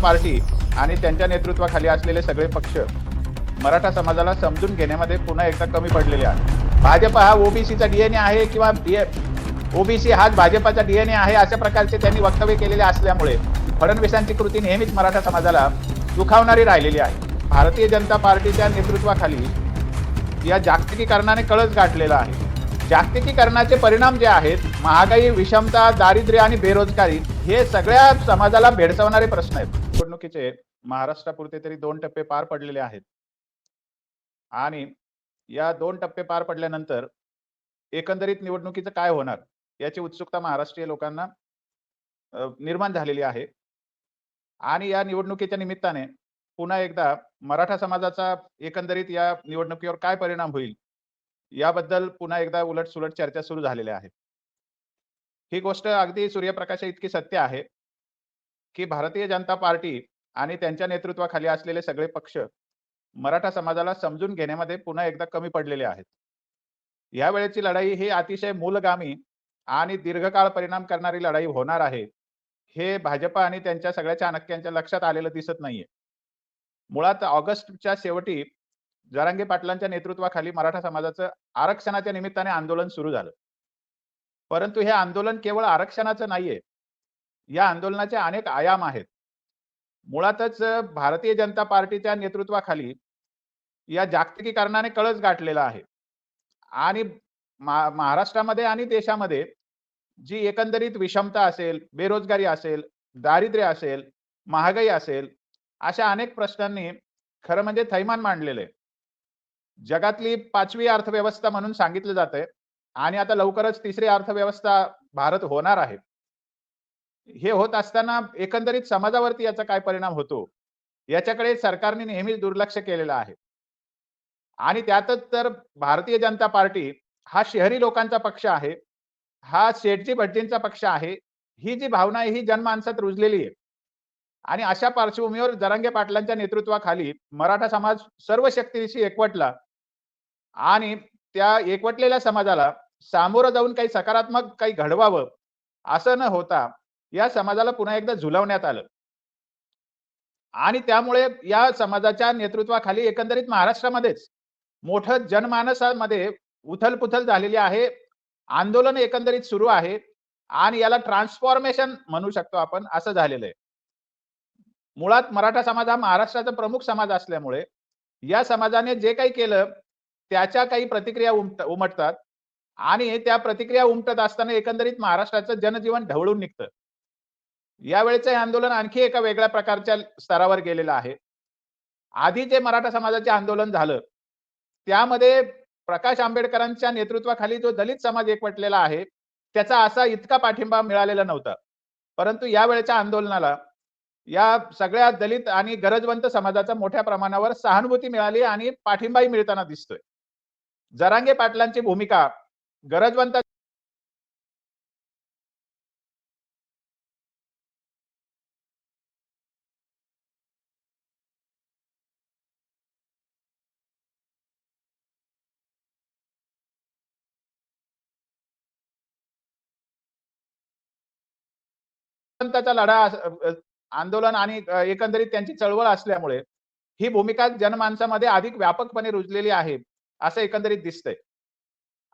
Party आणि त्यांच्या नेतृत्वाखाली असलेले सगळे पक्ष मराठा समाजाला समजून घेण्यामध्ये पुन्हा एकदा कमी पडलेले आहेत. भाजप हा ओबीसीचा डीएनए आहे किंवा ओबीसी हाच भाजपाचा डीएनए आहे अशा प्रकारचे त्यांनी वक्तव्य केलेले असल्यामुळे फडणवीसांची कृती नेहमीच मराठा समाजाला दुखावणारी राहिलेली आहे. भारतीय जनता पार्टीच्या नेतृत्वाखाली या जागतिकीकरणाने कळस गाठलेला आहे. जागतिकीकरणाचे परिणाम जे आहेत महागाई विषमता दारिद्र्य आणि बेरोजगारी हे सगळ्या समाजाला भेडसावणारे प्रश्न आहेत. निवडणुकीचे महाराष्ट्रापुरते तरी दोन टप्पे पार पडलेले आहेत. आणि या दोन टप्पे पार पडल्यानंतर एकंदरीत निवडणुकीचं काय होणार याची उत्सुकता महाराष्ट्रीय लोकांना निर्माण झालेली आहे. आणि या निवडणुकीच्या निमित्ताने पुन्हा एकदा मराठा समाजाचा एकंदरीत या निवडणुकीवर काय परिणाम होईल याबद्दल पुन्हा एकदा उलट सुलट चर्चा सुरू झालेल्या आहेत. ही गोष्ट अगदी सूर्यप्रकाशा इतकी सत्य आहे. की भारतीय जनता पार्टी आणि त्यांच्या नेतृत्वाखाली असलेले सगळे पक्ष मराठा समाजाला समजून घेण्यामध्ये पुन्हा एकदा कमी पडलेले आहेत. यावेळेची लढाई ही अतिशय मूलगामी आणि दीर्घकाळ परिणाम करणारी लढाई होणार आहे हे भाजप आणि त्यांच्या सगळ्या चाणक्यांच्या लक्षात आलेलं दिसत नाहीये. मुळात ऑगस्टच्या शेवटी जरांगे पाटलांच्या नेतृत्वाखाली मराठा समाजाचं आरक्षणाच्या निमित्ताने आंदोलन सुरू झालं. परंतु हे आंदोलन केवळ आरक्षणाचं नाहीये या आंदोलनाचे अनेक आयाम आहेत. मुळातच भारतीय जनता पार्टीच्या नेतृत्वाखाली या जागतिकीकरणाने कळस गाठलेला आहे. आणि मा- महाराष्ट्रामध्ये आणि देशामध्ये जी एकंदरीत विषमता असेल बेरोजगारी असेल दारिद्र्य असेल महागाई असेल अशा अनेक प्रश्नांनी खरं म्हणजे थैमान मांडलेले जगातली पाचवी अर्थव्यवस्था म्हणून सांगितलं जात आणि आता लवकरच तिसरी अर्थव्यवस्था भारत होणार आहे. हे होत असताना एकंदरीत समाजावरती याचा काय परिणाम होतो? याच्याकडे सरकारने नेहमीच दुर्लक्ष केलेलं आहे. आणि त्यातच तर भारतीय जनता पार्टी हा शहरी लोकांचा पक्ष आहे. हा शेठजी भटजींचा पक्ष आहे. ही जी भावना आहे ही जनमानसात रुजलेली आहे. आणि अशा पार्श्वभूमीवर जरांगे पाटलांच्या नेतृत्वाखाली मराठा समाज सर्व शक्तीशी एकवटला आणि त्या एकवटलेल्या समाजाला सामोरं जाऊन काही सकारात्मक काही घडवावं असं न होता या समाजाला पुन्हा एकदा झुलवण्यात आलं. आणि त्यामुळे या समाजाच्या नेतृत्वाखाली एकंदरीत महाराष्ट्रामध्येच मोठं जनमानसामध्ये उथलपुथल झालेली आहे. आंदोलन एकंदरीत सुरू आहे. आणि याला ट्रान्सफॉर्मेशन म्हणू शकतो आपण असं झालेलं आहे. मुळात मराठा समाज हा महाराष्ट्राचा प्रमुख समाज असल्यामुळे या समाजाने जे काही केलं त्याच्या काही प्रतिक्रिया उमट उमटतात. आणि त्या प्रतिक्रिया उमटत असताना एकंदरीत महाराष्ट्राचं जनजीवन ढवळून निघतं. यावेळेचं हे आंदोलन आणखी एका वेगळ्या प्रकारच्या स्तरावर गेलेलं आहे. आधी जे मराठा समाजाचे आंदोलन झालं त्यामध्ये प्रकाश आंबेडकरांच्या नेतृत्वाखाली जो दलित समाज एकवटलेला आहे त्याचा असा इतका पाठिंबा मिळालेला नव्हता. परंतु यावेळेच्या आंदोलनाला या सगळ्या दलित आणि गरजवंत समाजाचा मोठ्या प्रमाणावर सहानुभूती मिळाली आणि पाठिंबाही मिळताना दिसतोय. जरांगे पाटलांची भूमिका गरजवंत गरजवंताचा लढा आंदोलन आणि एकंदरीत त्यांची चळवळ असल्यामुळे ही भूमिका जनमानसामध्ये अधिक व्यापकपणे रुजलेली आहे असं एकंदरीत दिसतंय.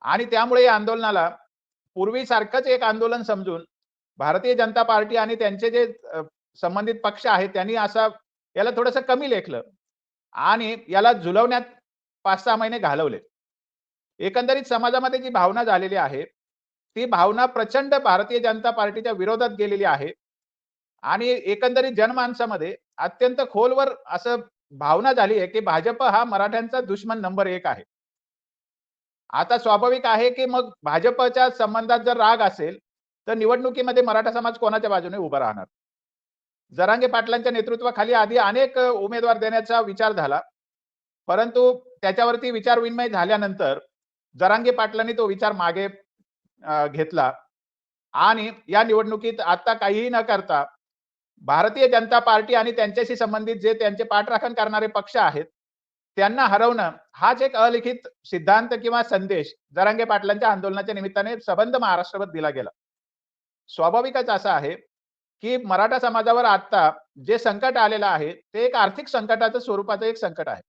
आणि त्यामुळे या आंदोलनाला पूर्वीसारखंच एक आंदोलन समजून भारतीय जनता पार्टी आणि त्यांचे जे संबंधित पक्ष आहेत त्यांनी असा याला थोडंसं कमी लेखलं आणि याला झुलवण्यात पाच सहा महिने घालवले. एकंदरीत समाजामध्ये जी भावना झालेली आहे ती भावना प्रचंड भारतीय जनता पार्टीच्या विरोधात गेलेली आहे. आणि एकंदरीत जनमानसामध्ये अत्यंत खोलवर असं भावना झाली आहे की भाजप हा मराठ्यांचा दुश्मन नंबर एक आहे. आता स्वाभाविक आहे की मग भाजपच्या संबंधात जर राग असेल तर निवडणुकीमध्ये मराठा समाज कोणाच्या बाजूने उभा राहणार? जरांगे पाटलांच्या नेतृत्वाखाली आधी अनेक उमेदवार देण्याचा विचार झाला. परंतु त्याच्यावरती विचार विनिमय झाल्यानंतर जरांगे पाटलांनी तो विचार मागे घेतला. आणि या निवडणुकीत आता काहीही न करता भारतीय जनता पार्टी आणि त्यांच्याशी संबंधित जे त्यांचे पाठराखण करणारे पक्ष आहेत त्यांना हरवणं हाच एक अलिखित सिद्धांत किंवा संदेश जरांगे पाटलांच्या आंदोलनाच्या निमित्ताने सबंध महाराष्ट्रभर दिला गेला. स्वाभाविकच असं आहे की मराठा समाजावर आता जे संकट आलेलं आहे ते एक आर्थिक संकटाचं स्वरूपाचं एक संकट आहे.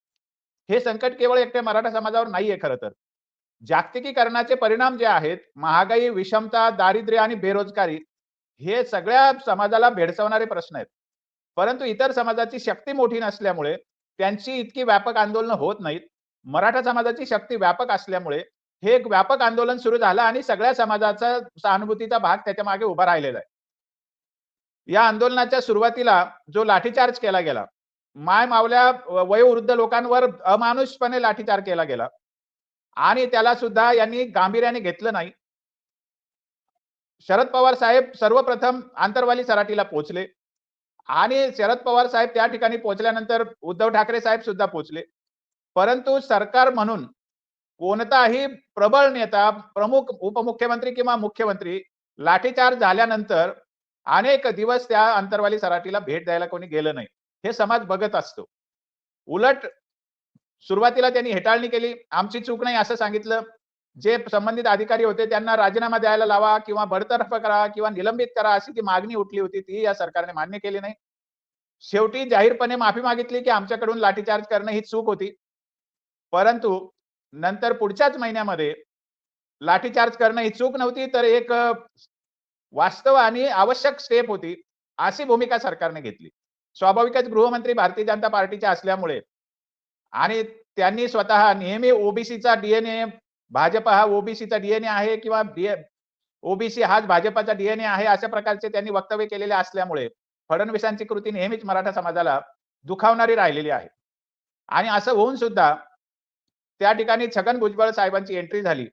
हे संकट केवळ एकट्या मराठा समाजावर नाहीये खरं तर. जागतिकीकरणाचे परिणाम जे आहेत महागाई विषमता दारिद्र्य आणि बेरोजगारी हे सगळ्या समाजाला भेडसावणारे प्रश्न आहेत. परंतु इतर समाजाची शक्ती मोठी नसल्यामुळे त्यांची इतकी व्यापक आंदोलनं होत नाहीत. मराठा समाजाची शक्ती व्यापक असल्यामुळे हे एक व्यापक आंदोलन सुरू झालं आणि सगळ्या समाजाचा सहानुभूतीचा भाग त्याच्यामागे उभा राहिलेला आहे. या आंदोलनाच्या सुरुवातीला जो लाठीचार्ज केला गेला माय मावल्या वयोवृद्ध लोकांवर अमानुषपणे लाठीचार केला गेला आणि त्याला सुद्धा यांनी गांभीर्याने घेतलं नाही. शरद पवार साहेब सर्वप्रथम आंतरवाली सराटीला पोहोचले. आणि शरद पवार साहेब त्या ठिकाणी पोहोचल्यानंतर उद्धव ठाकरे साहेब सुद्धा पोहोचले. परंतु सरकार म्हणून कोणताही प्रबळ नेता प्रमुख उपमुख्यमंत्री किंवा मुख्यमंत्री लाठीचार्ज झाल्यानंतर अनेक दिवस त्या अंतरवाली सराटीला भेट द्यायला कोणी गेलं नाही. हे समाज बघत असतो. उलट सुरुवातीला त्यांनी हेटाळणी केली. आमची चूक नाही असं सांगितलं. जे संबंधित अधिकारी होते त्यांना राजीनामा द्यायला लावा किंवा बडतर्फ करा किंवा निलंबित करा अशी ती मागणी उठली होती ती या सरकारने मान्य केली नाही. शेवटी जाहीरपणे माफी मागितली की आमच्याकडून लाठीचार्ज करणं ही चूक होती. परंतु नंतर पुढच्याच महिन्यामध्ये लाठीचार्ज करणं ही चूक नव्हती तर एक वास्तव आणि आवश्यक स्टेप होती अशी भूमिका सरकारने घेतली. स्वाभाविकच गृहमंत्री भारतीय जनता पार्टीच्या असल्यामुळे आणि त्यांनी स्वतः नेहमी ओबीसीचा डीएनए भाजप हा ओबीसीचा डीएनए आहे किंवा ओबीसी हाच भाजपाचा डीएनए आहे अशा प्रकारचे त्यांनी वक्तव्य केलेले असल्यामुळे फडणवीसांची कृती नेहमीच मराठा समाजाला दुखावणारी राहिलेली आहे. आणि असं होऊन सुद्धा त्या ठिकाणी छगन भुजबळ साहेबांची एंट्री झाली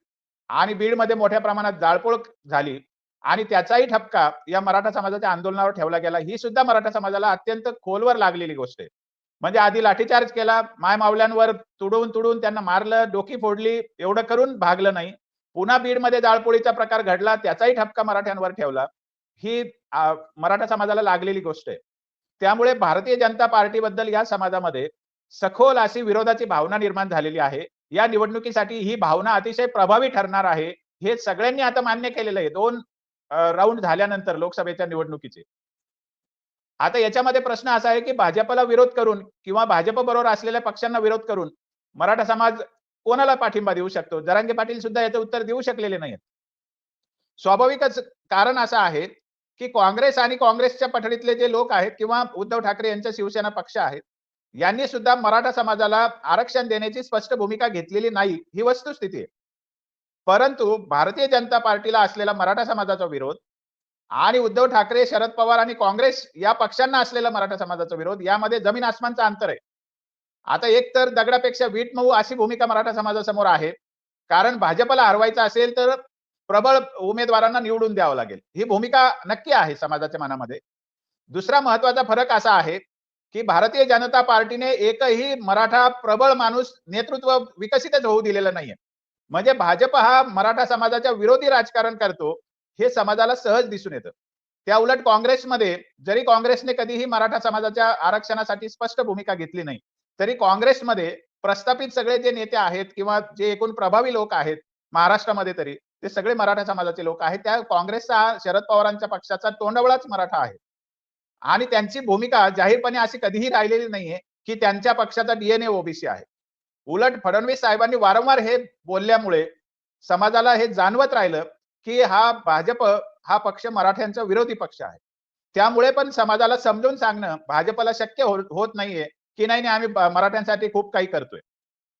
आणि बीडमध्ये मोठ्या प्रमाणात जाळपोळ झाली आणि त्याचाही ठपका या मराठा समाजाच्या आंदोलनावर ठेवला गेला. ही सुद्धा मराठा समाजाला अत्यंत खोलवर लागलेली गोष्ट आहे. म्हणजे आधी लाठीचार्ज केला माय मावल्यांवर तुडवून तुडवून त्यांना मारलं डोकी फोडली एवढं करून भागलं नाही. पुन्हा बीडमध्ये जाळपोळीचा प्रकार घडला त्याचाही ठपका मराठ्यांवर ठेवला. ही मराठा समाजाला लागलेली गोष्ट आहे. त्यामुळे भारतीय जनता पार्टीबद्दल या समाजामध्ये सखोल अशी विरोधाची भावना निर्माण झालेली आहे. या निवडणुकीसाठी ही भावना अतिशय प्रभावी ठरणार आहे. हे सगळ्यांनी आता मान्य केलेलं आहे. दोन राऊंड झाल्यानंतर लोकसभेच्या निवडणुकीचे. आता याच्यामध्ये प्रश्न असा आहे की भाजपला विरोध करून किंवा भाजप बरोबर असलेल्या पक्षांना विरोध करून मराठा समाज कोणाला पाठिंबा देऊ शकतो? जरांगे पाटील सुद्धा याचं उत्तर देऊ शकलेले नाहीत स्वाभाविकच कारण असं आहे की काँग्रेस आणि काँग्रेसच्या पठडीतले जे लोक आहेत किंवा उद्धव ठाकरे यांच्या शिवसेना पक्ष आहेत यांनी सुद्धा मराठा समाजाला आरक्षण देण्याची स्पष्ट भूमिका घेतलेली नाही ही वस्तुस्थिती आहे. परंतु भारतीय जनता पार्टीला असलेला मराठा समाजाचा विरोध आणि उद्धव ठाकरे शरद पवार आणि काँग्रेस या पक्षांना असलेला मराठा समाजाचा विरोध. यामध्ये जमीन आसमानचा अंतर आहे. आता एक तर दगडापेक्षा वीट मऊ अशी भूमिका मराठा समाजासमोर आहे. कारण भाजपला हरवायचं असेल तर प्रबळ उमेदवारांना निवडून द्यावं लागेल. ही भूमिका नक्की आहे समाजाच्या मनामध्ये. दुसरा महत्त्वाचा फरक असा आहे की भारतीय जनता पार्टीने एकही मराठा प्रबळ माणूस नेतृत्व विकसितच होऊ दिलेलं नाहीये. म्हणजे भाजप हा मराठा समाजाच्या विरोधी राजकारण करतो. हे समाजाला सहज दिसून येतं. त्या उलट काँग्रेसमध्ये जरी काँग्रेसने कधीही मराठा समाजाच्या आरक्षणासाठी स्पष्ट भूमिका घेतली नाही तरी काँग्रेसमध्ये प्रस्थापित सगळे जे नेते आहेत किंवा जे एकूण प्रभावी लोक आहेत महाराष्ट्रामध्ये तरी ते सगळे मराठा समाजाचे लोक आहेत. त्या काँग्रेसचा शरद पवारांच्या पक्षाचा तोंडवळाच मराठा आहे. आणि त्यांची भूमिका जाहीरपणे अशी कधीही राहिलेली नाहीये की त्यांच्या पक्षाचा डीएनए ओबीसी आहे. उलट फडणवीस साहेबांनी वारंवार हे बोलल्यामुळे समाजाला हे जाणवत राहिलं की हा भाजप हा पक्ष मराठ्यांचा विरोधी पक्ष आहे. त्यामुळे पण समाजाला समजून सांगणं भाजपला शक्य हो-, होत नाहीये की नाही आम्ही मराठ्यांसाठी खूप काही करतोय.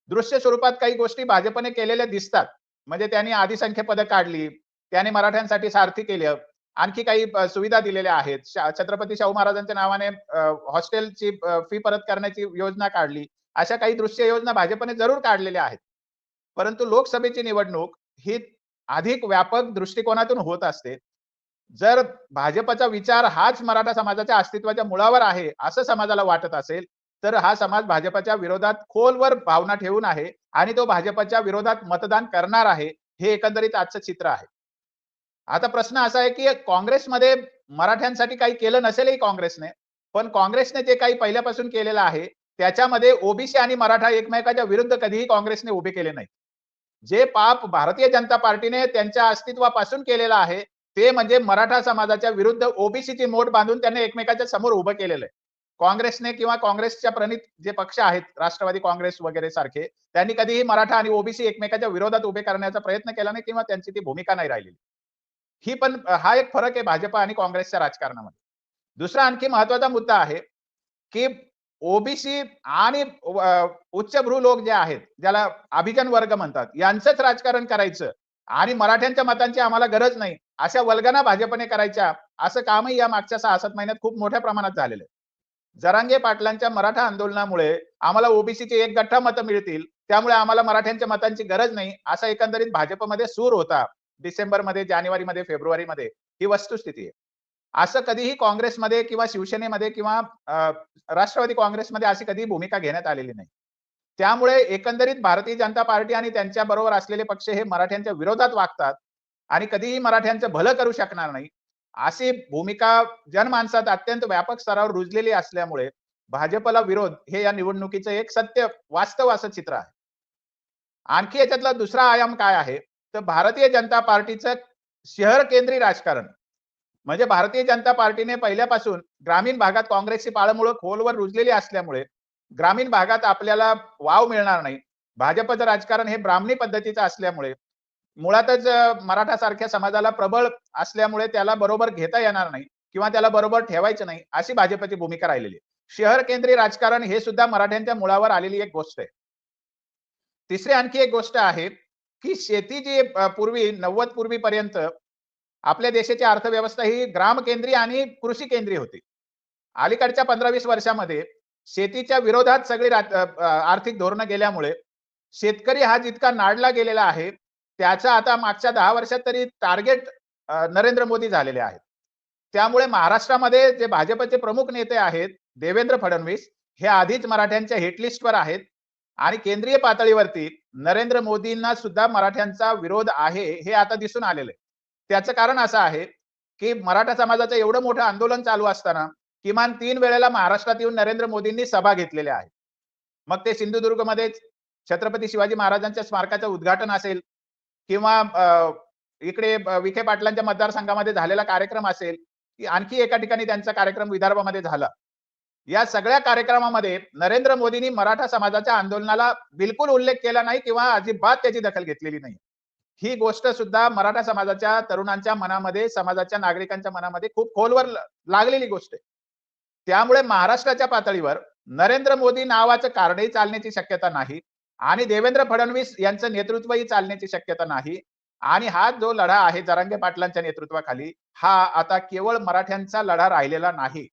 दृश्य स्वरूपात काही गोष्टी भाजपने केलेल्या दिसतात. म्हणजे त्यांनी आदिसंख्य पदं काढली त्याने मराठ्यांसाठी सारथी केलं. आणखी काही सुविधा दिलेल्या आहेत. छत्रपती शाहू महाराजांच्या नावाने हॉस्टेलची फी परत करण्याची योजना काढली. अशा काही दृश्य योजना भाजपने जरूर काढलेल्या आहेत. परंतु लोकसभेची निवडणूक ही अधिक व्यापक दृष्टिकोनातून होत असते. जर भाजपचा विचार हाच मराठा समाजाच्या अस्तित्वाच्या मुळावर आहे असं समाजाला वाटत असेल तर हा समाज भाजपच्या विरोधात खोलवर भावना ठेवून आहे आणि तो भाजपच्या विरोधात मतदान करणार आहे हे एकंदरीत आजचं चित्र आहे. आता प्रश्न असा आहे की काँग्रेसमध्ये मराठ्यांसाठी काही केलं नसेलही काँग्रेसने पण काँग्रेसने जे काही पहिल्यापासून केलेलं आहे त्याच्यामध्ये ओबीसी आणि मराठा एकमेकाच्या विरुद्ध कधीही काँग्रेसने उभे केले नाही जे पाप भारतीय जनता पार्टीने त्यांच्या अस्तित्वापासून केलेलं आहे ते म्हणजे मराठा समाजाच्या विरुद्ध ओबीसीची मोठ बांधून त्यांनी एकमेकाच्या समोर उभं केलेलं आहे. काँग्रेसने किंवा काँग्रेसच्या प्रणित जे पक्ष आहेत राष्ट्रवादी काँग्रेस वगैरे सारखे त्यांनी कधीही मराठा आणि ओबीसी एकमेकाच्या विरोधात उभे करण्याचा प्रयत्न केला नाही किंवा त्यांची ती भूमिका नाही राहिलेली. ही पण हा एक फरक आहे भाजपा आणि काँग्रेसच्या राजकारणामध्ये. दुसरा आणखी महत्त्वाचा मुद्दा आहे की ओबीसी आणि उच्चभ्रू लोक जे आहेत ज्याला अभिजन वर्ग म्हणतात यांचंच राजकारण करायचं. आणि मराठ्यांच्या मतांची आम्हाला गरज नाही. अशा वल्गना भाजपने करायच्या असं कामही या मागच्या सहा सात महिन्यात खूप मोठ्या प्रमाणात झालेलं आहे. जरांगे पाटलांच्या मराठा आंदोलनामुळे आम्हाला ओबीसीचे एक गठ्ठा मतं मिळतील त्यामुळे आम्हाला मराठ्यांच्या मतांची गरज नाही असा एकंदरीत भाजपमध्ये सूर होता डिसेंबरमध्ये जानेवारीमध्ये फेब्रुवारीमध्ये ही वस्तुस्थिती आहे. असं कधीही काँग्रेसमध्ये किंवा शिवसेनेमध्ये किंवा राष्ट्रवादी काँग्रेसमध्ये अशी कधीही भूमिका घेण्यात आलेली नाही. त्यामुळे एकंदरीत भारतीय जनता पार्टी आणि त्यांच्या बरोबर असलेले पक्ष हे मराठ्यांच्या विरोधात वागतात आणि कधीही मराठ्यांचं भलं करू शकणार नाही. अशी भूमिका जनमानसात अत्यंत व्यापक स्तरावर रुजलेली असल्यामुळे भाजपला विरोध हे या निवडणुकीचं एक सत्य वास्तव असं चित्र आहे. आणखी याच्यातला दुसरा आयाम काय आहे? तर भारतीय जनता पार्टीचं शहर केंद्रीय राजकारण. म्हणजे भारतीय जनता पार्टीने पहिल्यापासून ग्रामीण भागात काँग्रेसची पाळमुळं खोलवर रुजलेली असल्यामुळे ग्रामीण भागात आपल्याला वाव मिळणार नाही. भाजपचं राजकारण हे ब्राह्मणी पद्धतीचं असल्यामुळे मुळातच मराठा सारख्या समाजाला प्रबळ असल्यामुळे त्याला बरोबर घेता येणार नाही किंवा त्याला बरोबर ठेवायचं नाही अशी भाजपची भूमिका राहिलेली आहे. शहर केंद्रीय राजकारण हे सुद्धा मराठ्यांच्या मुळावर आलेली एक गोष्ट आहे. तिसरी आणखी एक गोष्ट आहे की शेती जी पूर्वी नव्वद पूर्वीपर्यंत आपल्या देशाची अर्थव्यवस्था ही ग्राम केंद्रीय आणि कृषी केंद्रीय होती. अलीकडच्या पंधरा वीस वर्षामध्ये शेतीच्या विरोधात सगळी आर्थिक धोरणं गेल्यामुळे शेतकरी हा जितका नाडला गेलेला आहे त्याचा आता मागच्या दहा वर्षात तरी टार्गेट नरेंद्र मोदी झालेले आहेत. त्यामुळे महाराष्ट्रामध्ये जे भाजपचे प्रमुख नेते आहेत देवेंद्र फडणवीस हे आधीच मराठ्यांच्या हिटलिस्टवर आहेत आणि केंद्रीय पातळीवरती नरेंद्र मोदींना सुद्धा मराठ्यांचा विरोध आहे हे आता दिसून आलेलं आहे. त्याचं कारण असं आहे की मराठा समाजाचं एवढं मोठं आंदोलन चालू असताना किमान तीन वेळेला महाराष्ट्रात येऊन नरेंद्र मोदींनी सभा घेतलेल्या आहेत. मग ते सिंधुदुर्गमध्ये छत्रपती शिवाजी महाराजांच्या स्मारकाचं उद्घाटन असेल किंवा इकडे विखे पाटलांच्या मतदारसंघामध्ये झालेला कार्यक्रम असेल की आणखी एका ठिकाणी त्यांचा कार्यक्रम विदर्भामध्ये झाला. या सगळ्या कार्यक्रमामध्ये नरेंद्र मोदींनी मराठा समाजाच्या आंदोलनाला बिलकुल उल्लेख केला नाही किंवा अजिबात त्याची दखल घेतलेली नाही. ही गोष्ट सुद्धा मराठा समाजाच्या तरुणांच्या मनामध्ये समाजाच्या नागरिकांच्या मनामध्ये खूप खोलवर लागलेली गोष्ट आहे. त्यामुळे महाराष्ट्राच्या पातळीवर नरेंद्र मोदी नावाचं कारणही चालण्याची शक्यता नाही आणि देवेंद्र फडणवीस यांचं नेतृत्वही चालण्याची शक्यता नाही आणि हा जो लढा आहे जरांगे पाटलांच्या नेतृत्वाखाली हा आता केवळ मराठ्यांचा लढा राहिलेला नाही.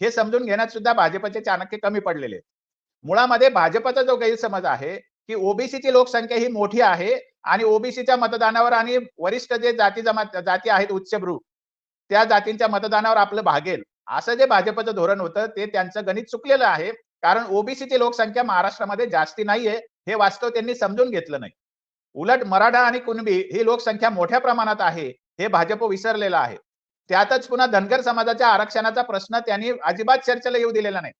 हे समजून घेण्यात सुद्धा भाजपचे चाणक्य कमी पडलेले मुळामध्ये भाजपचा जो गैरसमज आहे की ओबीसीची लोकसंख्या ही मोठी आहे आणि ओबीसीच्या मतदानावर आणि वरिष्ठ जे जाती जमात जाती आहेत उच्चभ्रू त्या जातींच्या मतदानावर आपलं भागेल. असं जे भाजपचं धोरण होतं ते त्यांचं गणित चुकलेलं आहे. कारण ओबीसीची लोकसंख्या महाराष्ट्रामध्ये जास्ती नाहीये हे वास्तव त्यांनी समजून घेतलं नाही. उलट मराठा आणि कुणबी ही लोकसंख्या मोठ्या प्रमाणात आहे हे भाजप विसरलेलं आहे. त्यातच पुन्हा धनगर समाजाच्या आरक्षणाचा प्रश्न त्यांनी अजिबात चर्चेला येऊ दिलेला नाही.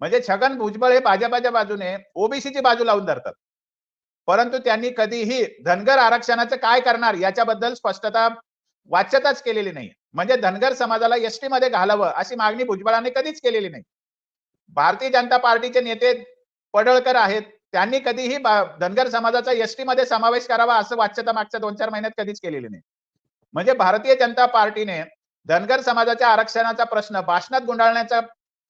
म्हणजे छगन भुजबळ हे भाजपाच्या बाजूने ओबीसीची बाजू लावून धरतात. परंतु त्यांनी कधीही धनगर आरक्षणाचं काय करणार याच्याबद्दल स्पष्टता वाच्यताच केलेली नाही. म्हणजे धनगर समाजाला एसटी मध्ये घालावं अशी मागणी भुजबळाने कधीच केलेली नाही. भारतीय जनता पार्टीचे नेते पडळकर आहेत त्यांनी कधीही धनगर समाजाचा एसटी मध्ये समावेश करावा असं वाच्यता मागच्या दोन चार महिन्यात कधीच केलेली नाही. म्हणजे भारतीय जनता पार्टीने धनगर समाजाच्या आरक्षणाचा प्रश्न भाषणात गुंडाळण्याचा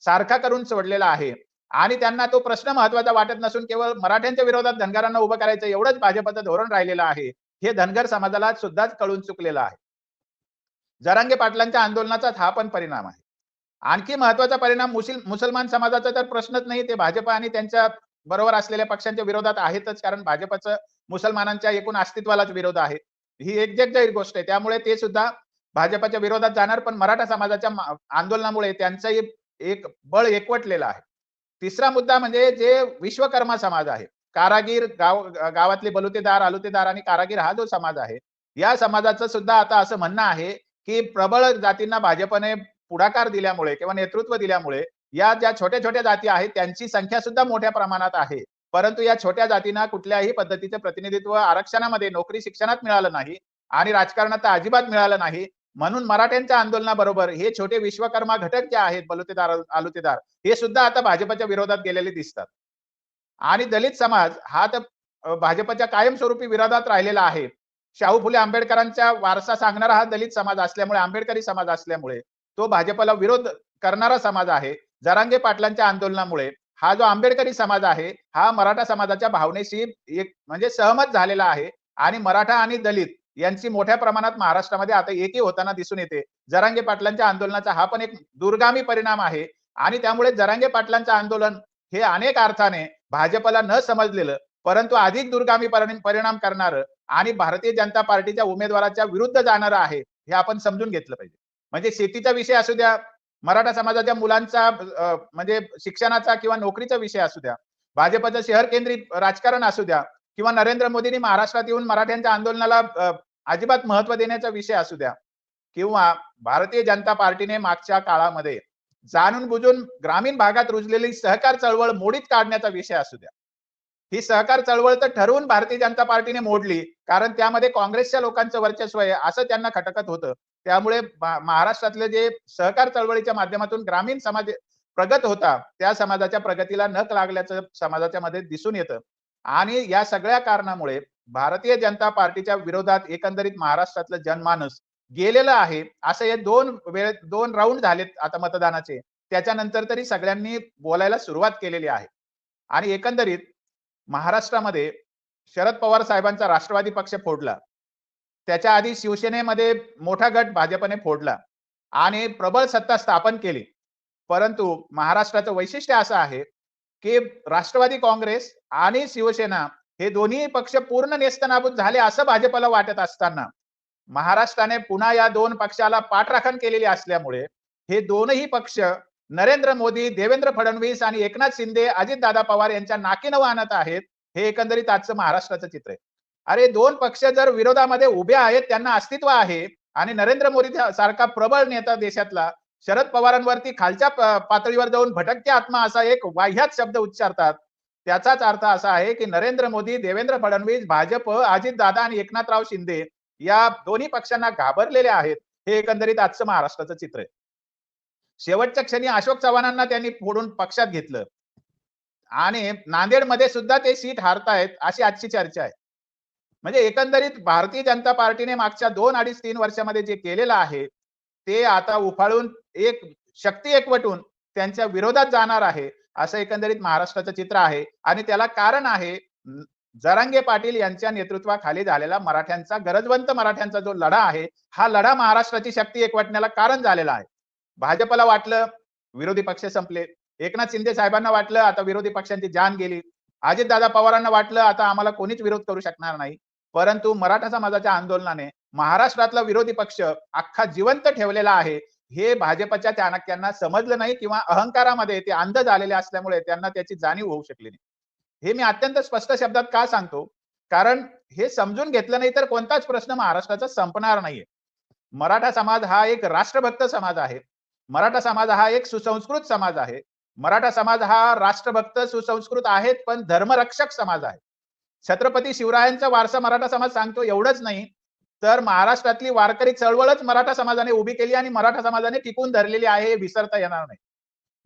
सारखा करून सोडलेला आहे. आणि त्यांना तो प्रश्न महत्त्वाचा वाटत नसून केवळ मराठ्यांच्या विरोधात धनगरांना उभं करायचं एवढंच भाजपचं धोरण राहिलेलं आहे. हे धनगर समाजाला सुद्धाच कळून चुकलेलं आहे. जरांगे पाटलांच्या आंदोलनाचाच हा पण परिणाम आहे. आणखी महत्त्वाचा परिणाम मुसलमान समाजाचा तर प्रश्नच नाही ते भाजप आणि त्यांच्या बरोबर असलेल्या पक्षांच्या विरोधात आहेतच कारण भाजपचं मुसलमानांच्या एकूण अस्तित्वालाच विरोध आहे. ही एक जगजाहीर गोष्ट आहे त्यामुळे ते सुद्धा भाजपच्या विरोधात जाणार पण मराठा समाजाच्या आंदोलनामुळे त्यांचंही एक बळ एकवटलेलं आहे. तिसरा मुद्दा म्हणजे जे विश्वकर्मा समाज आहे. कारागीर गाव गावातले बलुतेदार आलुतेदार आणि कारागीर हा जो समाज आहे या समाजाचं सुद्धा आता असं म्हणणं आहे की प्रबळ जातींना भाजपने पुढाकार दिल्यामुळे किंवा नेतृत्व दिल्यामुळे या ज्या छोट्या छोट्या जाती आहेत त्यांची संख्या सुद्धा मोठ्या प्रमाणात आहे. परंतु या छोट्या जातींना कुठल्याही पद्धतीचे प्रतिनिधित्व आरक्षणामध्ये नोकरी शिक्षणात मिळालं नाही आणि राजकारणात अजिबात मिळालं नाही. म्हणून मराठ्यांच्या आंदोलनाबरोबर हे छोटे विश्वकर्मा घटक जे आहेत बलुतेदार आलुतेदार हे सुद्धा आता भाजपच्या विरोधात गेलेले दिसतात. आणि दलित समाज हा तर भाजपच्या कायमस्वरूपी विरोधात राहिलेला आहे. शाहू फुले आंबेडकरांचा वारसा सांगणारा हा दलित समाज असल्यामुळे आंबेडकरी समाज असल्यामुळे तो भाजपला विरोध करणारा समाज आहे. जरांगे पाटलांच्या आंदोलनामुळे हा जो आंबेडकरी समाज आहे हा मराठा समाजाच्या भावनेशी एक म्हणजे सहमत झालेला आहे. आणि मराठा आणि दलित यांची मोठ्या प्रमाणात महाराष्ट्रामध्ये आता एकी होताना दिसून येते. जरांगे पाटलांच्या आंदोलनाचा हा पण एक दुर्गामी परिणाम आहे. आणि त्यामुळे जरांगे पाटलांचं आंदोलन हे अनेक अर्थाने भाजपला न समजलेलं परंतु अधिक दुर्गामी परिणाम करणारं आणि भारतीय जनता पार्टीच्या उमेदवाराच्या विरुद्ध जाणारं आहे हे आपण समजून घेतलं पाहिजे. म्हणजे शेतीचा विषय असू द्या मराठा समाजाच्या मुलांचा म्हणजे शिक्षणाचा किंवा नोकरीचा विषय असू द्या भाजपचं शहर केंद्रित राजकारण असू द्या किंवा नरेंद्र मोदींनी महाराष्ट्रात येऊन मराठ्यांच्या आंदोलनाला अजिबात महत्त्व देण्याचा विषय असू द्या किंवा भारतीय जनता पार्टीने मागच्या काळामध्ये जाणून बुजून ग्रामीण भागात रुजलेली सहकार चळवळ मोडीत काढण्याचा विषय असू द्या. ही सहकार चळवळ तर ठरवून भारतीय जनता पार्टीने मोडली कारण त्यामध्ये काँग्रेसच्या लोकांचं वर्चस्व आहे असं त्यांना खटकत होतं. त्यामुळे महाराष्ट्रातले जे सहकार चळवळीच्या माध्यमातून ग्रामीण समाज प्रगत होता त्या समाजाच्या प्रगतीला नक लागल्याचं समाजाच्या मध्ये दिसून येतं. आणि या सगळ्या कारणामुळे भारतीय जनता पार्टीच्या विरोधात एकंदरीत महाराष्ट्रातलं जनमानस गेलेलं आहे. असं हे दोन वेळ दोन राऊंड झालेत आता मतदानाचे. त्याच्यानंतर तरी सगळ्यांनी बोलायला सुरुवात केलेली आहे. आणि एकंदरीत महाराष्ट्रामध्ये शरद पवार साहेबांचा राष्ट्रवादी पक्ष फोडला. त्याच्या आधी शिवसेनेमध्ये मोठा गट भाजपने फोडला आणि प्रबळ सत्ता स्थापन केली. परंतु महाराष्ट्राचं वैशिष्ट्य असं आहे की राष्ट्रवादी काँग्रेस आणि शिवसेना हे दोन्ही पक्ष पूर्ण नेस्तनाबूत झाले असं भाजपला वाटत असताना महाराष्ट्राने पुन्हा या दोन पक्षाला पाठराखण केलेली असल्यामुळे हे दोनही पक्ष नरेंद्र मोदी देवेंद्र फडणवीस आणि एकनाथ शिंदे अजितदादा पवार यांच्या नाकीनव आणत आहेत हे एकंदरीत आजचं महाराष्ट्राचं चित्र आहे. अरे दोन पक्ष जर विरोधामध्ये उभे आहेत त्यांना अस्तित्व आहे आणि नरेंद्र मोदी सारखा प्रबळ नेता देशातला शरद पवारांवरती खालच्या पातळीवर जाऊन भटकते आत्मा असा एक वाह्यात शब्द उच्चारतात. त्याचाच अर्थ असा आहे की नरेंद्र मोदी देवेंद्र फडणवीस भाजप अजितदादा आणि एकनाथराव शिंदे या दोन्ही पक्षांना घाबरलेले आहेत. हे एकंदरीत आजचं महाराष्ट्राचं चित्र आहे. शेवटच्या क्षणी अशोक चव्हाणांना त्यांनी फोडून पक्षात घेतलं. आणि नांदेडमध्ये सुद्धा ते सीट हारतायत अशी आजची चर्चा आहे. म्हणजे एकंदरीत भारतीय जनता पार्टीने मागच्या दोन अडीच तीन वर्षामध्ये जे केलेलं आहे ते आता उफाळून एक शक्ती एकवटून त्यांच्या विरोधात जाणार आहे असं एकंदरीत महाराष्ट्राचं चित्र आहे. आणि त्याला कारण आहे जरांगे पाटील यांच्या नेतृत्वाखाली झालेला मराठ्यांचा गरजवंत मराठ्यांचा जो लढा आहे हा लढा महाराष्ट्राची शक्ती एकवटण्याला कारण झालेला आहे. भाजपला वाटलं विरोधी पक्ष संपले. एकनाथ शिंदे साहेबांना वाटलं आता विरोधी पक्षांची जान गेली. अजितदादा पवारांना वाटलं आता आम्हाला कोणीच विरोध करू शकणार नाही. परंतु मराठा समाजाच्या आंदोलनाने महाराष्ट्रातला विरोधी पक्ष अख्खा जिवंत ठेवलेला आहे. हे भाजपच्या चाणक्यांना समजलं नाही किंवा अहंकारामध्ये ते अंध झालेले असल्यामुळे त्यांना त्याची जाणीव होऊ शकली नाही. हे मी अत्यंत स्पष्ट शब्दात का सांगतो? कारण हे समजून घेतलं नाही तर कोणताच प्रश्न महाराष्ट्राचा संपणार नाहीये. मराठा समाज हा एक राष्ट्रभक्त समाज आहे. मराठा समाज हा एक सुसंस्कृत समाज आहे. मराठा समाज हा राष्ट्रभक्त सुसंस्कृत आहेत पण धर्मरक्षक समाज आहे. छत्रपती शिवरायांचा वारसा मराठा समाज सांगतो एवढंच नाही तर महाराष्ट्रातली वारकरी चळवळच मराठा समाजाने उभी केली आणि मराठा समाजाने टिकून धरलेली आहे हे विसरता येणार नाही.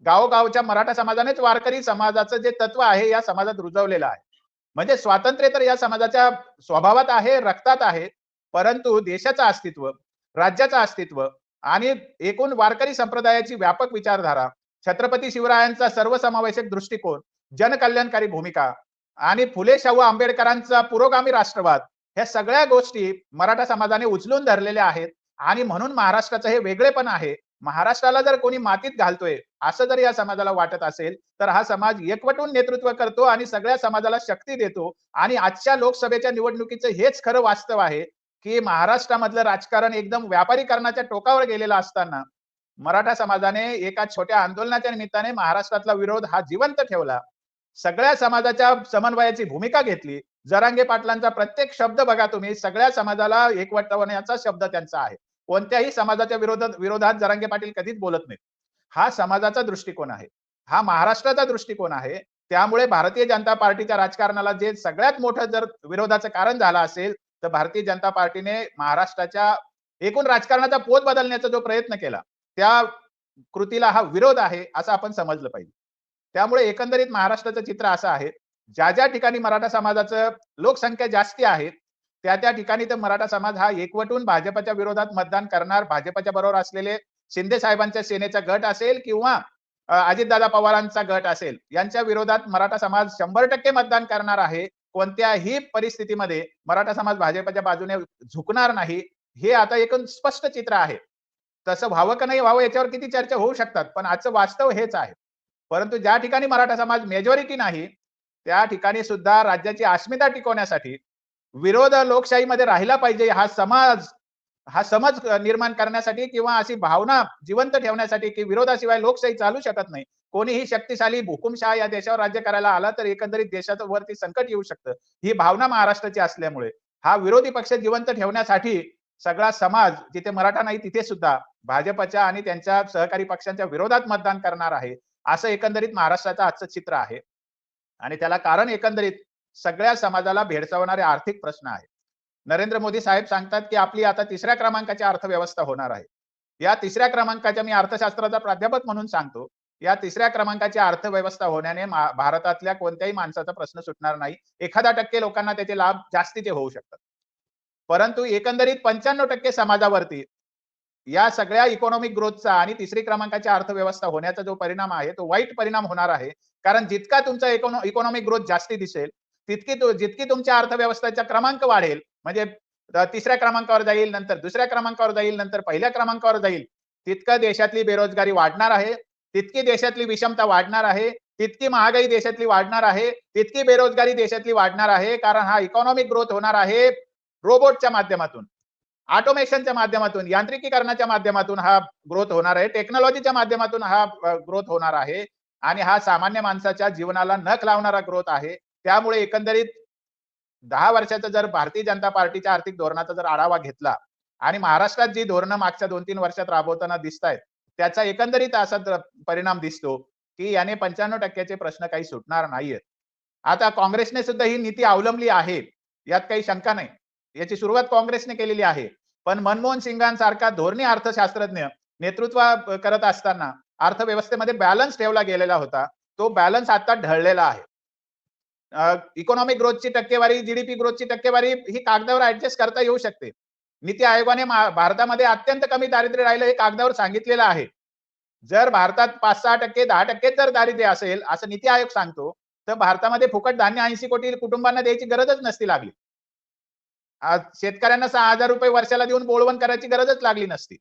गावोगावच्या मराठा समाजानेच वारकरी समाजाचं जे तत्व आहे या समाजात रुजवलेलं आहे. म्हणजे स्वातंत्र्य तर या समाजाच्या स्वभावात आहे रक्तात आहे परंतु देशाचं अस्तित्व राज्याचं अस्तित्व आणि एकूण वारकरी संप्रदायाची व्यापक विचारधारा छत्रपती शिवरायांचा सर्वसमावेशक दृष्टिकोन जनकल्याणकारी भूमिका आणि फुले शाहू आंबेडकरांचा पुरोगामी राष्ट्रवाद ह्या सगळ्या गोष्टी मराठा समाजाने उचलून धरलेल्या आहेत. आणि म्हणून महाराष्ट्राचं हे वेगळेपण आहे. महाराष्ट्राला जर कोणी मातीत घालतोय असं जर या समाजाला वाटत असेल तर हा समाज एकवटून नेतृत्व करतो आणि सगळ्या समाजाला शक्ती देतो. आणि आजच्या लोकसभेच्या निवडणुकीचं हेच खरं वास्तव आहे की महाराष्ट्रामधलं राजकारण एकदम व्यापारीकरणाच्या टोकावर गेलेलं असताना मराठा समाजाने एका छोट्या आंदोलनाच्या निमित्ताने महाराष्ट्रातला विरोध हा जिवंत ठेवला. सगळ्या समाजाच्या समन्वयाची भूमिका घेतली. जरांगे पाटलांचा प्रत्येक शब्द बघा तुम्ही सगळ्या समाजाला एकवटवण्याचा शब्द त्यांचा आहे. कोणत्याही समाजाच्या विरोधात विरोधात जरांगे पाटील कधीच बोलत नाहीत. हा समाजाचा दृष्टिकोन आहे. हा महाराष्ट्राचा दृष्टिकोन आहे. त्यामुळे भारतीय जनता पार्टीच्या राजकारणाला जे सगळ्यात मोठं जर विरोधाचं कारण झालं असेल तर भारतीय जनता पार्टीने महाराष्ट्राच्या एकूण राजकारणाचा पोत बदलण्याचा जो प्रयत्न केला त्या कृतीला हा विरोध आहे असं आपण समजलं पाहिजे. त्यामुळे एकंदरीत महाराष्ट्राचं चित्र असं आहे ज्या ज्या ठिकाणी मराठा समाजाचं लोकसंख्या जास्ती आहे त्या त्या ठिकाणी तर मराठा समाज हा एकवटून भाजपच्या विरोधात मतदान करणार. भाजपच्या बरोबर असलेले शिंदे साहेबांच्या सेनेचा गट असेल किंवा अजितदादा पवारांचा गट असेल यांच्या विरोधात मराठा समाज शंभर टक्के मतदान करणार आहे. कोणत्याही परिस्थितीमध्ये मराठा समाज भाजपच्या बाजूने झुकणार नाही हे आता एकूण स्पष्ट चित्र आहे. तसं व्हावं का नाही व्हावं याच्यावर किती चर्चा होऊ शकतात पण आजचं वास्तव हेच आहे. परंतु ज्या ठिकाणी मराठा समाज मेजॉरिटी नाही त्या ठिकाणी सुद्धा राज्याची अस्मिता टिकवण्यासाठी विरोध लोकशाहीमध्ये राहिला पाहिजे हा समाज हा समज निर्माण करण्यासाठी किंवा अशी भावना जिवंत ठेवण्यासाठी की विरोधाशिवाय लोकशाही चालू शकत नाही. कोणीही शक्तिशाली हुकुमशहा या देशावर राज्य करायला आला तर एकंदरीत देशाचं वरती संकट येऊ शकतं. ही भावना महाराष्ट्राची असल्यामुळे हा विरोधी पक्ष जिवंत ठेवण्यासाठी सगळा समाज जिथे मराठा नाही तिथे सुद्धा भाजपच्या आणि त्यांच्या सहकारी पक्षांच्या विरोधात मतदान करणार आहे. असं एकंदरीत महाराष्ट्राचं आजचं चित्र आहे. आणि त्याला कारण एकंदरीत सगळ्या समाजाला भेडसावणारे आर्थिक प्रश्न आहे नरेंद्र मोदी साहेब सांगतात की आपली आता तिसऱ्या क्रमांकाची अर्थव्यवस्था होणार आहे. या तिसऱ्या क्रमांकाच्या मी अर्थशास्त्राचा प्राध्यापक म्हणून सांगतो या तिसऱ्या क्रमांकाची अर्थव्यवस्था होण्याने भारतातल्या कोणत्याही माणसाचा प्रश्न सुटणार नाही. एखादा टक्के लोकांना त्याचे लाभ जास्तीचे होऊ शकतात. परंतु एकंदरीत पंच्याण्णव टक्के समाजावरती या सगळ्या इकॉनॉमिक ग्रोथचा आणि तिसरी क्रमांकाची अर्थव्यवस्था होण्याचा जो परिणाम आहे तो वाईट परिणाम होणार आहे. कारण जितका तुमचा इकॉनॉमिक ग्रोथ जास्ती दिसेल तितकी जितकी तुमच्या अर्थव्यवस्थेचा क्रमांक वाढेल म्हणजे तिसऱ्या क्रमांकावर जाईल नंतर दुसऱ्या क्रमांकावर जाईल नंतर पहिल्या क्रमांकावर जाईल तितकं देशातली बेरोजगारी वाढणार आहे तितकी देशातली विषमता वाढणार आहे तितकी महागाई देशातली वाढणार आहे तितकी बेरोजगारी देशातली वाढणार आहे कारण हा इकॉनॉमिक ग्रोथ होणार आहे रोबोटच्या माध्यमातून ऑटोमेशनच्या माध्यमातून यांत्रिकीकरणाच्या माध्यमातून हा ग्रोथ होणार आहे टेक्नॉलॉजीच्या माध्यमातून हा ग्रोथ होणार आहे. आणि हा सामान्य माणसाच्या जीवनाला नख लावणारा ग्रोथ आहे. त्यामुळे एकंदरीत दहा वर्षाचा जर भारतीय जनता पार्टीच्या आर्थिक धोरणाचा जर आढावा घेतला आणि महाराष्ट्रात जी धोरणं मागच्या दोन तीन वर्षात राबवताना दिसत आहेत त्याचा एकंदरीत असा परिणाम दिसतो की याने पंच्याण्णव टक्क्याचे प्रश्न काही सुटणार नाहीयेत. आता काँग्रेसने सुद्धा ही नीती अवलंबली आहे यात काही शंका नाही. याची सुरुवात काँग्रेसने केलेली आहे. पण मनमोहन सिंगांसारखा धोरणी अर्थशास्त्रज्ञ नेतृत्व करत असताना अर्थव्यवस्थेमध्ये बॅलन्स ठेवला गेलेला होता. तो बॅलन्स आता ढळलेला आहे. इकॉनॉमिक ग्रोथची टक्केवारी जीडीपी ग्रोथची टक्केवारी ही कागदावर ऍडजस्ट करता येऊ शकते. नीती आयोगाने भारतामध्ये अत्यंत कमी दारिद्र्य राहिलं हे कागदावर सांगितलेलं आहे. जर भारतात पाच सहा टक्के दहा टक्के जर दारिद्र्य असेल असं नीती आयोग सांगतो तर भारतामध्ये फुकट धान्य ऐंशी कोटी कुटुंबांना द्यायची गरजच नसती लागली. आज शेतकऱ्यांना सहा हजार रुपये वर्षाला देऊन बोळवण करायची गरजच लागली नसती.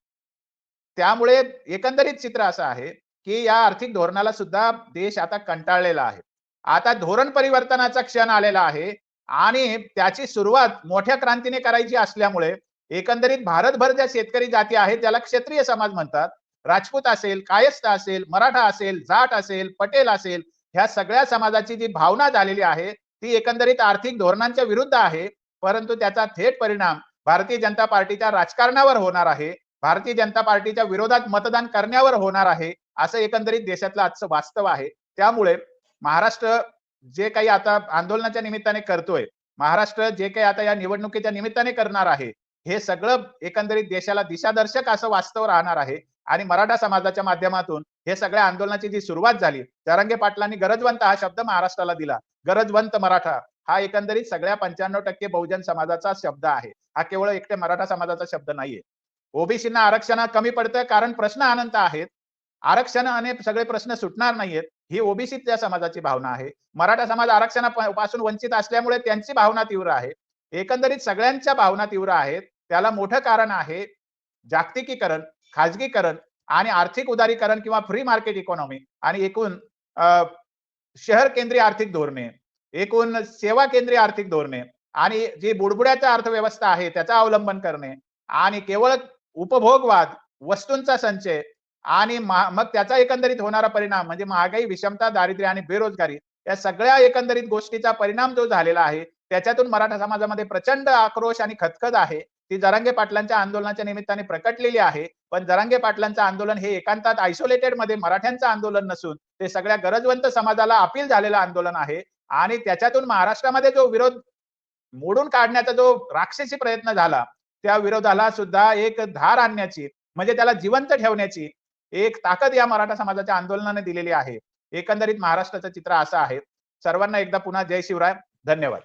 त्यामुळे एकंदरीत चित्र असं आहे की या आर्थिक धोरणाला सुद्धा देश आता कंटाळलेला आहे. आता धोरण परिवर्तनाचा क्षण आलेला आहे आणि त्याची सुरुवात मोठ्या क्रांतीने करायची असल्यामुळे एकंदरीत भारतभर ज्या शेतकरी जाती आहेत त्याला क्षेत्रीय समाज म्हणतात. राजपूत असेल कायस्थ असेल मराठा असेल जाट असेल पटेल असेल ह्या सगळ्या समाजाची जी भावना झालेली आहे ती एकंदरीत आर्थिक धोरणांच्या विरुद्ध आहे. परंतु त्याचा थेट परिणाम भारतीय जनता पार्टीच्या राजकारणावर होणार आहे. भारतीय जनता पार्टीच्या विरोधात मतदान करण्यावर होणार आहे असं एकंदरीत देशातलं आजचं वास्तव आहे. त्यामुळे महाराष्ट्र जे काही आता आंदोलनाच्या निमित्ताने करतोय महाराष्ट्र जे काही आता या निवडणुकीच्या निमित्ताने करणार आहे हे सगळं एकंदरीत देशाला दिशादर्शक असं वास्तव राहणार आहे. आणि मराठा समाजाच्या माध्यमातून हे सगळ्या आंदोलनाची जी सुरुवात झाली तरंगे पाटलांनी गरजवंत हा शब्द महाराष्ट्राला दिला. गरजवंत मराठा हा एकंदरीत सगळ्या पंच्याण्णव टक्के बहुजन समाजाचा शब्द आहे. हा केवळ एकट्या मराठा समाजाचा शब्द नाहीये. ओबीसींना आरक्षण कमी पडतं कारण प्रश्न अनंत आहेत. आरक्षणाने सगळे प्रश्न सुटणार नाहीयेत. ही ओबीसी त्या समाजाची भावना आहे. मराठा समाज आरक्षणापासून वंचित असल्यामुळे त्यांची भावना तीव्र आहे. एकंदरीत सगळ्यांच्या भावना तीव्र आहेत. त्याला मोठं कारण आहे जागतिकीकरण खाजगीकरण आणि आर्थिक उदारीकरण किंवा फ्री मार्केट इकॉनॉमी आणि एकूण शहर केंद्रीय आर्थिक धोरणे एकूण सेवा केंद्रीय आर्थिक धोरणे आणि जी बुडबुड्याच्या अर्थव्यवस्था आहे त्याचा अवलंबन करणे आणि केवळ उपभोगवाद वस्तूंचा संचय आणि मग त्याचा एकंदरीत होणारा परिणाम म्हणजे महागाई विषमता दारिद्र्य आणि बेरोजगारी या सगळ्या एकंदरीत गोष्टीचा परिणाम जो झालेला आहे त्याच्यातून मराठा समाजामध्ये प्रचंड आक्रोश आणि खतखत आहे. ती जरांगे पाटलांच्या आंदोलनाच्या निमित्ताने प्रकटलेली आहे. पण जरांगे पाटलांचं आंदोलन हे एकांतात आयसोलेटेडमध्ये मराठ्यांचं आंदोलन नसून ते सगळ्या गरजवंत समाजाला अपील झालेलं आंदोलन आहे. आणि त्याच्यातून महाराष्ट्रामध्ये जो विरोध मोडून काढण्याचा जो राक्षसी प्रयत्न झाला त्या विरोधाला सुद्धा एक धार आणण्याची म्हणजे त्याला जिवंत ठेवण्याची एक ताकद या मराठा समाजाच्या आंदोलनाने दिलेली आहे. एकंदरीत महाराष्ट्राचं चित्र असं आहे. सर्वांना एकदा पुन्हा जय शिवराय. धन्यवाद.